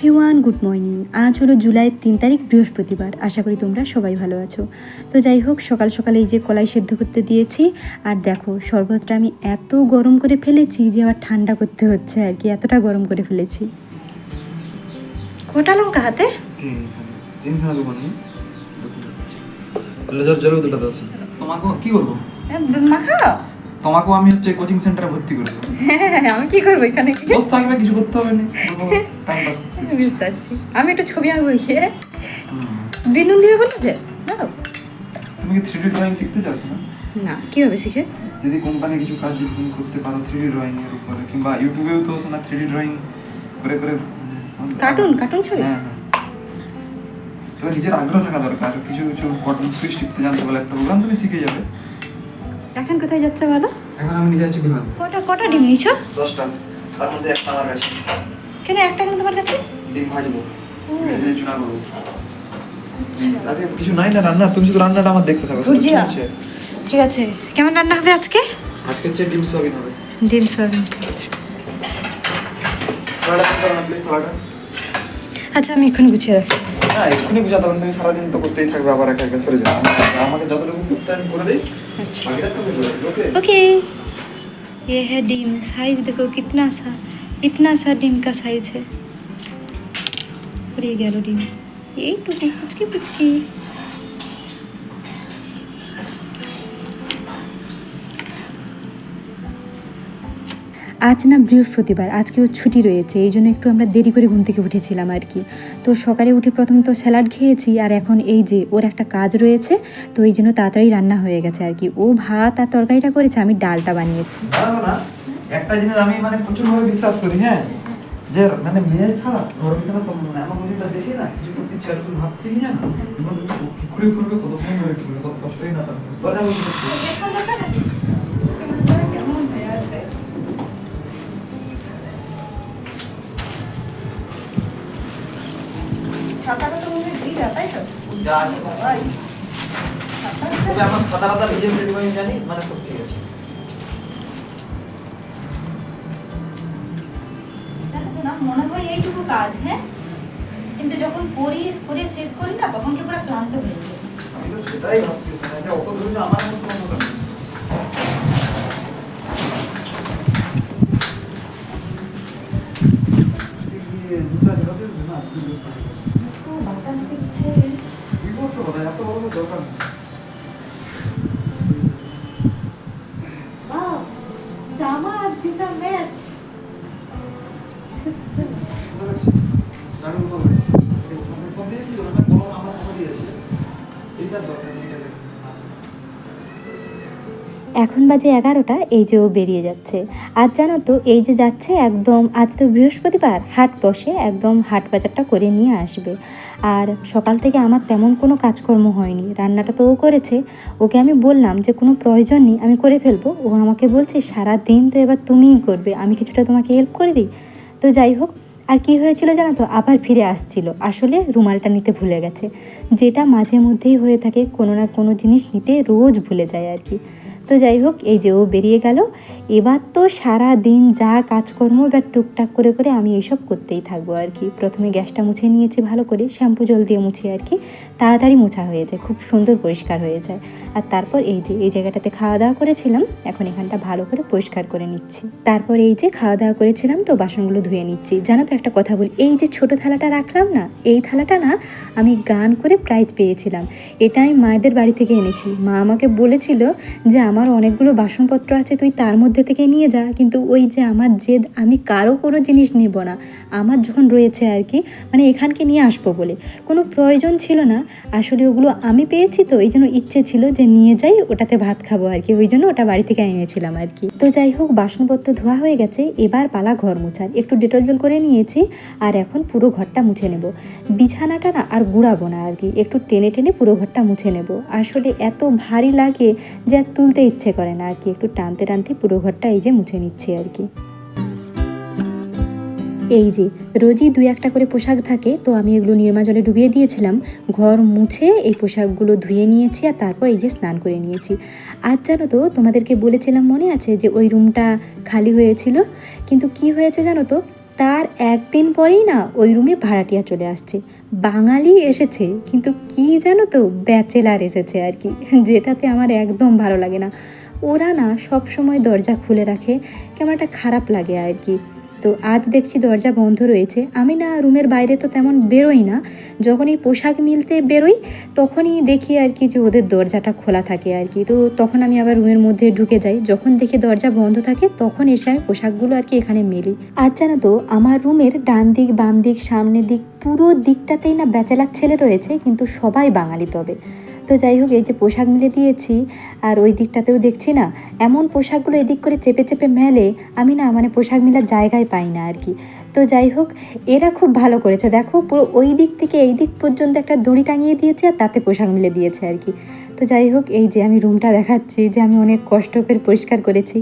Everyone good morning আজ হলো জুলাইয়ের তিন তারিখ বৃহস্পতিবার। আশা করি তোমরা সবাই ভালো আছো। তো যাই হোক সকাল সকালে এই যে কলাই সেদ্ধ করতে দিয়েছি আর দেখো শরবতটা আমি এত গরম করে ফেলেছি যে আবার ঠান্ডা করতে হচ্ছে আর কি এতটা গরম করে ফেলেছি। কোটা লঙ্কা হাতে? কি করব? মাখা তোমাকেও আমি হচ্ছে কোচিং সেন্টারে ভর্তি করে দেবো। হ্যাঁ আমি কি করব এখানে? বস থাকবে কিছু করতে হবে না। টাইম পাস বুঝতে পারছি আমি একটু ছবি আঁকবো গিয়ে। বিনুন দিবে বলো যে দাও তুমি কি থ্রি ডি ড্রয়িং শিখতে চাচ্ছ না? না কীভাবে শিখে? যদি কোম্পানি কিছু কাজ যদি তুমি করতে পারো থ্রি ডি ড্রয়িং এর উপরে কিংবা ইউটিউবেও তো না থ্রি ডি ড্রয়িং করে করে কার্টুন কার্টুন ছবি? হ্যাঁ হ্যাঁ। তবে নিজের আগ্রহ থাকা দরকার কিছু কিছু বটন সুইচ টিপতে জানতে পারলে একটা প্রোগ্রাম তুমি শিখে যাবে। এখন কোথায় যাচ্ছে বলো? এখন আমি নিজে আছি বিমান কটা কটা ডিম নিছো? দশটা। তার মধ্যে একটা আমার কাছে। কেন একটা কেন তোমার কাছে ডিম ভাজবো ও। ভেজে চুনা করবো আচ্ছা আজকে কিছু নাই না রান্না তুমি শুধু রান্নাটা আমার দেখতে থাকো ভুজিয়া? ঠিক আছে? ঠিক আছে কেমন রান্না হবে আজকে আজকে হচ্ছে ডিম সোয়াবিন হবে ডিম সয়াবিন থালাটা দিতে পারো না প্লিজ থালাটা আচ্ছা আমি এখন গুছিয়ে রাখছি না এক্ষুনি বুঝাতে হবে না, তুমি সারাদিন তো করতেই থাকবে আবার একা একা সরে যাবে আমাকে যতটুকু করতে আমি করে দিই अच्छा বাকিটা তুমি করে দিও ওকে ओके ये है डिम साइज देखो कितना सा इतना सा डिम का साइज है और ये गैलो डिम यही टूटी पुचकी पुचकी আজ না বৃহস্পতিবার আজকেও ছুটি রয়েছে এই জন্য একটু আমরা দেরি করে ঘুম থেকে উঠেছিলাম আর কি তো সকালে উঠে প্রথমে তো স্যালাড খেয়েছি আর এখন এই যে ওর একটা কাজ রয়েছে তো এই জন্য তাড়াতাড়ি রান্না হয়ে গেছে আর কি ও ভাত আর তরকারিটা করেছে আমি ডালটা বানিয়েছি জানো না একটা জিনিস আমি মানে প্রচুরভাবে বিশ্বাস করি হ্যাঁ? যে মানে মেয়ে ছাড়া সব মানে আমার মনিটা দেখে না কিছু করতে ইচ্ছা ভাবছি কি জানো এবং কি করে করবে কত ফোন করে করবে কত কষ্টই না তার কথা বলতে যা আছে তবে আমার খাতা খাতা নিজের আমি জানি মানে সব ঠিক আছে। না মনে হয় এইটুকু কাজ হ্যাঁ? কিন্তু যখন করি করে শেষ করি না তখন কি পুরো ক্লান্ত হয়ে যায়? সেটাই ভাবতেছি না যে অত ধৈর্য আমার মতো বাতাস দিচ্ছে? এত বড় দরকার এখন বাজে এগারোটা, এই যে ও বেরিয়ে যাচ্ছে। আজ জানো তো, এই যে যাচ্ছে একদম, আজ তো বৃহস্পতিবার, হাট বসে একদম হাট বাজারটা করে নিয়ে আসবে। আর সকাল থেকে আমার তেমন কোনো কাজকর্ম হয়নি, রান্নাটা তো ও করেছে। ওকে আমি বললাম যে, কোনো প্রয়োজন নেই, আমি করে ফেলব। ও আমাকে বলছে সারা দিন তো এবার তুমিই করবে, আমি কিছুটা তোমাকে হেল্প করে দিই। তো যাই হোক আর কি হয়েছিল জানো তো? আবার ফিরে আসছিল। আসলে রুমালটা নিতে ভুলে গেছে। যেটা মাঝে মধ্যেই হয়ে থাকে, কোনো না কোনো জিনিস নিতে রোজ ভুলে যায় আর কি। তো যাই হোক, এই যে ও বেরিয়ে গেল। এবার তো সারা দিন যা কাজকর্ম এবার টুকটাক করে করে আমি এইসব করতেই থাকব আর কি। প্রথমে গ্যাসটা মুছে নিয়েছি ভালো করে, শ্যাম্পু জল দিয়ে মুছি আর কি। তাড়াতাড়ি মোছা হয়ে যায়, খুব সুন্দর পরিষ্কার হয়ে যায়। আর তারপর এই যে, এই জায়গাটাতে খাওয়া দাওয়া করেছিলাম, এখন এখানটা ভালো করে পরিষ্কার করে নিচ্ছি। তারপর এই যে খাওয়া দাওয়া করেছিলাম, তো বাসনগুলো ধুয়ে নিচ্ছি। জানো তো একটা কথা বলি, এই যে ছোট থালাটা রাখলাম না, এই থালাটা না আমি গান করে প্রাইজ পেয়েছিলাম। এটা আমি মায়েদের বাড়ি থেকে এনেছি। মা আমাকে বলেছিল যে, আমার অনেকগুলো বাসনপত্র আছে, তুই তার মধ্যে থেকে নিয়ে যা। কিন্তু ওই যে আমার জেদ, আমি কারও কোনো জিনিস নেব না। আমার যখন রয়েছে আর কি মানে এখানকে নিয়ে আসব বলে। কোনো প্রয়োজন ছিল না। আসলে ওগুলো আমি পেয়েছি তো এই জন্য ইচ্ছে ছিল যে নিয়ে যাই, ওটাতে ভাত খাব আর কি। ওই জন্য ওটা বাড়ি থেকে এনেছিলাম আর কি। তো যাই হোক, বাসনপত্র ধোয়া হয়ে গেছে। এবার পালা ঘর মোছার। একটু ডেটল জল করে নিয়েছি আর এখন পুরো ঘরটা মুছে নেব। বিছানাটা না আর গুড়াবো না আর কি। একটু টেনে টেনে পুরো ঘরটা মুছে নেব। আসলে এত ভারী লাগে যে আর তুলতে ইচ্ছে করে না আর কি। একটু টানতে টানতে পুরো ঘরটা এই যে মুছে নিচ্ছি আর কি। এই যে, রোজই দুই একটা করে পোশাক থাকে, তো আমি এগুলো নির্মা জলে ডুবিয়ে দিয়েছিলাম। ঘর মুছে এই পোশাকগুলো ধুয়ে নিয়েছি আর তারপর এই যে স্নান করে নিয়েছি। আজ জানো তো, তোমাদেরকে বলেছিলাম মনে আছে যে ওই রুমটা খালি হয়েছিল, কিন্তু কি হয়েছে জানো তো? তার একদিন পরেই না ওই রুমে ভাড়াটিয়া চলে আসছে। বাঙালি এসেছে, কিন্তু কি জানো তো ব্যাচেলার এসেছে আর কি, যেটাতে আমার একদম ভালো লাগে না। ওরা না সব সময় দরজা খুলে রাখে, কেমন একটা খারাপ লাগে আর কি। তো আজ দেখছি দরজা বন্ধ রয়েছে। আমি না রুমের বাইরে তো তেমন বেরোই না। যখনই পোশাক মিলতে বেরোই, তখনই দেখি আর কি যে ওদের দরজাটা খোলা থাকে আর কি। তো তখন আমি আবার রুমের মধ্যে ঢুকে যাই। যখন দেখি দরজা বন্ধ থাকে, তখন এসে আমি পোশাকগুলো আর কি এখানে মেলি। আর জানো তো, আমার রুমের ডান দিক, বাম দিক, সামনের দিক পুরো দিকটাতেই না ব্যাচেলার ছেলে রয়েছে, কিন্তু সবাই বাঙালি তবে। তো যাই হোক, এই যে পোশাক মিলে দিয়েছি আর ওই দিকটাতেও দেখছি না, এমন পোশাকগুলো এদিক করে চেপে চেপে মেলে, আমি না মানে পোশাক মেলার জায়গায় পাই না আর কি। তো যাই হোক, এরা খুব ভালো করেছে। দেখো, পুরো ওই দিক থেকে এই দিক পর্যন্ত একটা দড়ি টাঙিয়ে দিয়েছে আর তাতে পোশাক মিলে দিয়েছে আর কি। তো যাই হোক, এই যে আমি রুমটা দেখাচ্ছি, যে আমি অনেক কষ্ট করে পরিষ্কার করেছি।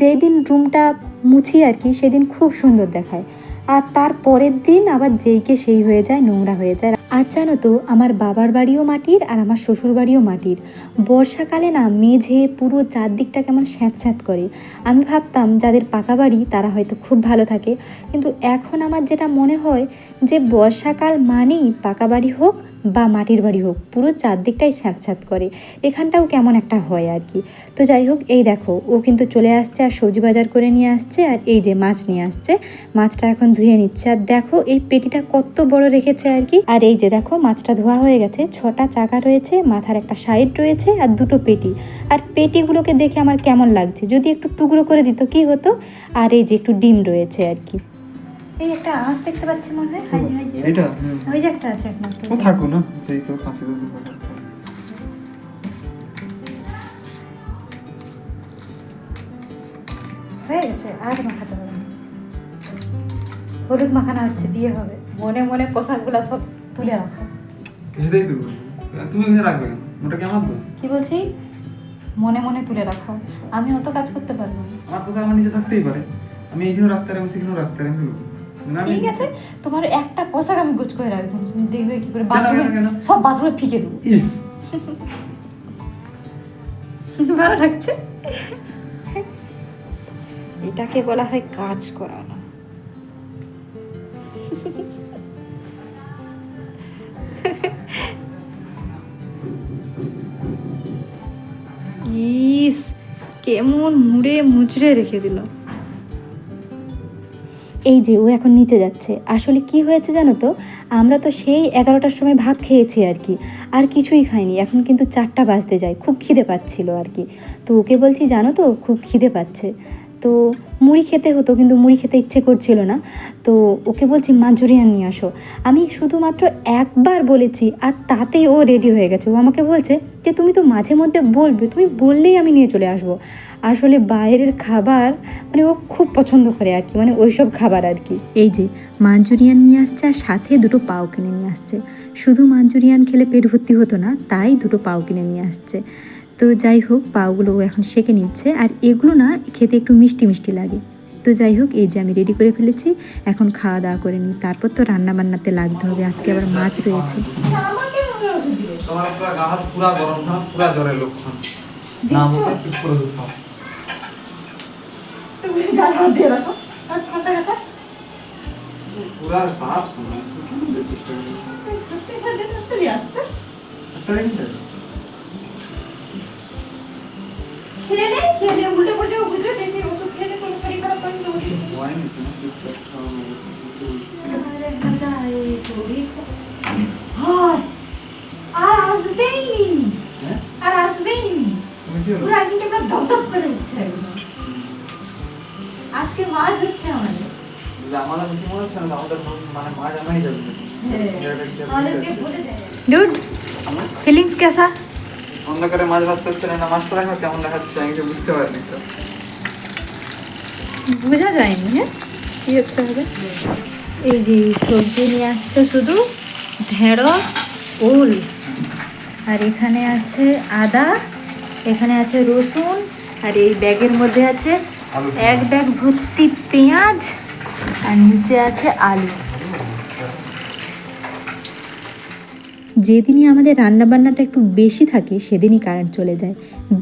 যেই দিন রুমটা মুছি আর কি, সেদিন খুব সুন্দর দেখায়। আর তার পরের দিন আবার যেইকে সেই হয়ে যায়, নোংরা হয়ে যায়। আর জানো তো, আমার বাবার বাড়িও মাটির আর আমার শ্বশুর বাড়িও মাটির। বর্ষাকালে না মেঝে পুরো চারদিকটা কেমন স্যাঁত স্যাঁত করে। আমি ভাবতাম যাদের পাকা বাড়ি তারা হয়তো খুব ভালো থাকে। কিন্তু এখন আমার যেটা মনে হয় যে বর্ষাকাল মানেই পাকা বাড়ি হোক বা মাটির বাড়ি হোক, পুরো চারদিকটাই স্যাঁত স্যাঁত করে। এখানটাও কেমন একটা হয় আর কি। তো যাই হোক, এই দেখো, ও কিন্তু চলে আসছে আর সবজি বাজার করে নিয়ে আসছে আর এই যে মাছ নিয়ে আসছে। মাছটা এখন ধুয়ে নিচ্ছে। আর দেখো, এই পেটিটা কত বড় রেখেছে আর কি। আর এই যে দেখো, মাছটা ধোয়া হয়ে গেছে। ছটা চাকা রয়েছে, মাথার একটা সাইড রয়েছে আর দুটো পেটি। আর পেটিগুলোকে দেখে আমার কেমন লাগছে? যদি একটু টুকরো করে দিত, কি হতো? আর এই যে একটু ডিম রয়েছে আর কি। এই একটা আঁশ দেখতে পাচ্ছি মনে হয়। হাই হাই এটা ওই যে একটা আছে একটা ও থাকো না সেই তো তো। হয়ে গেছে আর মাখাতে হবে হলুদ মাখানো হচ্ছে বিয়ে হবে। মনে মনে পোশাকগুলো সব তুলে রাখো। সেটাই তো তুমি এখানে রাখবে কেন? ওটা কি আমার দোষ? কি বলছি? মনে মনে তুলে রাখো। আমি অত কাজ করতে পারব না। আমার পোশাক আমার নিচে থাকতেই পারে। আমি এইখানেও রাখতে পারি আমি সেখানেও রাখতে পারি আমি- ঠিক আছে? তোমার একটা পোশাক আমি গুছ করে রাখব। দেখবে কি করে বাথরুমে? সব বাথরুমে ফিকে দেবো। ইস। ভালো লাগছে? এটাকে বলা হয় কাজ করানো। ইস কেমন মুড়ে মুচড়ে রেখে দিল। এই যে ও এখন নিচে যাচ্ছে। আসলে কি হয়েছে জানো তো? আমরা তো সেই এগারোটার সময় ভাত খেয়েছি আর কি। আর কিছুই খাইনি। এখন কিন্তু চারটা বাজতে যায়। খুব খিদে পাচ্ছিল আর কি। তো ওকে বলছি, জানো তো, খুব খিদে পাচ্ছে। তো মুড়ি খেতে হতো, কিন্তু মুড়ি খেতে ইচ্ছে করছিল না। তো ওকে বলছি মাঞ্চুরিয়ান নিয়ে আসো। আমি শুধুমাত্র একবার বলেছি, আর তাতেই ও রেডি হয়ে গেছে। ও আমাকে বলছে যে, তুমি তো মাঝে মধ্যে বলবে, তুমি বললেই আমি নিয়ে চলে আসব। আসলে বাইরের খাবার মানে ও খুব পছন্দ করে আর কি মানে ওইসব খাবার আর কি। এই যে মাঞ্চুরিয়ান নিয়ে আসছে, আর সাথে দুটো পাও কিনে নিয়ে আসছে। শুধু মাঞ্চুরিয়ান খেলে পেট ভর্তি হতো না, তাই দুটো পাও কিনে নিয়ে আসছে। তো যাই হোক পাওগুলো ও এখন সেকে নিচ্ছে। আর এগুলো না খেতে একটু মিষ্টি মিষ্টি লাগে। তো যাই হোক এই যে আমি রেডি করে ফেলেছি এখন খাওয়া দাওয়া করে নিই। তারপর তো রান্না বান্নাতে লাগতে হবে আজকে আবার মাছ রয়েছে। তোমার পুরা গা হাত পুরা গরম না পুরা জ্বরের লক্ষণ না মুখে ঠিক করে দুধ খাও পুরা বাপ শোনা একটা রেখে দে। ওয়াইন দিছে না, চুপচাপ খাও না। আর আসবেই নি হ্যাঁ? আর আসবেই নি তুমি কি হলো? পুরো একদিনটা পুরো ধপধপ করে উঠছে একদম আজকে মাছ হচ্ছে আমাদের যে আমাদের কি মনে হচ্ছে না, আমাদের মানে মা জামাই যাবে ডুড ফিলিংস कैसा অন্ধকারে মাছ ভাজতে করছে না না মাছটা দেখো কেমন দেখাচ্ছে আমি বুঝতে পারিনি তো। বোঝা যায়নি হ্যাঁ? কি হচ্ছে হবে? এই যে সবজি নিয়ে আসছে শুধু ঢেঁড়স ওল আর এখানে আছে আদা এখানে আছে রসুন আর এই ব্যাগের মধ্যে আছে এক ব্যাগ ভর্তি পেঁয়াজ আর নিচে আছে আলু। যেদিনই আমাদের রান্নাবান্নাটা একটু বেশি থাকে, সেদিনই কারেন্ট চলে যায়।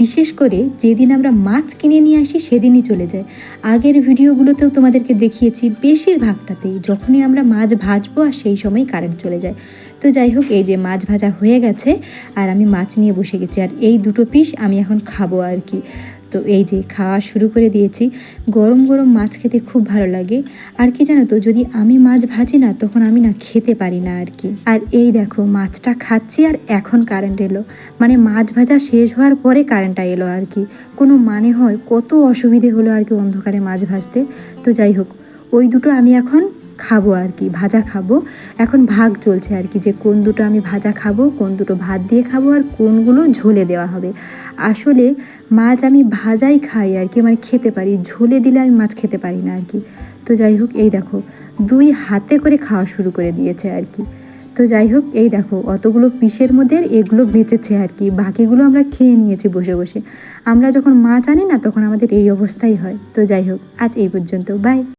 বিশেষ করে যেদিন আমরা মাছ কিনে নিয়ে আসি, সেদিনই চলে যায়। আগের ভিডিওগুলোতেও তোমাদেরকে দেখিয়েছি, বেশিরভাগটাতেই যখনই আমরা মাছ ভাজবো আর সেই সময় কারেন্ট চলে যায়। তো যাই হোক, এই যে মাছ ভাজা হয়ে গেছে, আর আমি মাছ নিয়ে বসে গেছি। আর এই দুটো পিস আমি এখন খাব আর কি। তো এই যে খাওয়া শুরু করে দিয়েছি, গরম গরম মাছ খেতে খুব ভালো লাগে। আর কি জানো তো, যদি আমি মাছ ভাজি না, তখন আমি না খেতে পারি না আর কি। আর এই দেখো, মাছটা খাচ্ছি আর এখন কারেন্ট এলো। মানে মাছ ভাজা শেষ হওয়ার পরে কারেন্টটা এলো আর কি। কোনো মানে হয়, কত অসুবিধে হলো আর কি অন্ধকারে মাছ ভাজতে। তো যাই হোক, ওই দুটো আমি এখন খাব আর কি, ভাজা খাব। এখন ভাগ চলছে আর কি, যে কোন দুটো আমি ভাজা খাব, কোন দুটো ভাত দিয়ে খাব আর কোনগুলো ঝোলে দেওয়া হবে। আসলে মাছ আমি ভাজাই খাই আর কি মানে খেতে পারি, ঝোলে দিলে আমি মাছ খেতে পারি না আর কি। তো যাই হোক, এই দেখো, দুই হাতে করে খাওয়া শুরু করে দিয়েছে আর কি। তো যাই হোক, এই দেখো, অতগুলো পিসের মধ্যে এগুলো বেঁচেছে আর কি, বাকিগুলো আমরা খেয়ে নিয়েছি বসে বসে। আমরা যখন মাছ আনি না, তখন আমাদের এই অবস্থাই হয়। তো যাই হোক, আজ এই পর্যন্ত, বাই।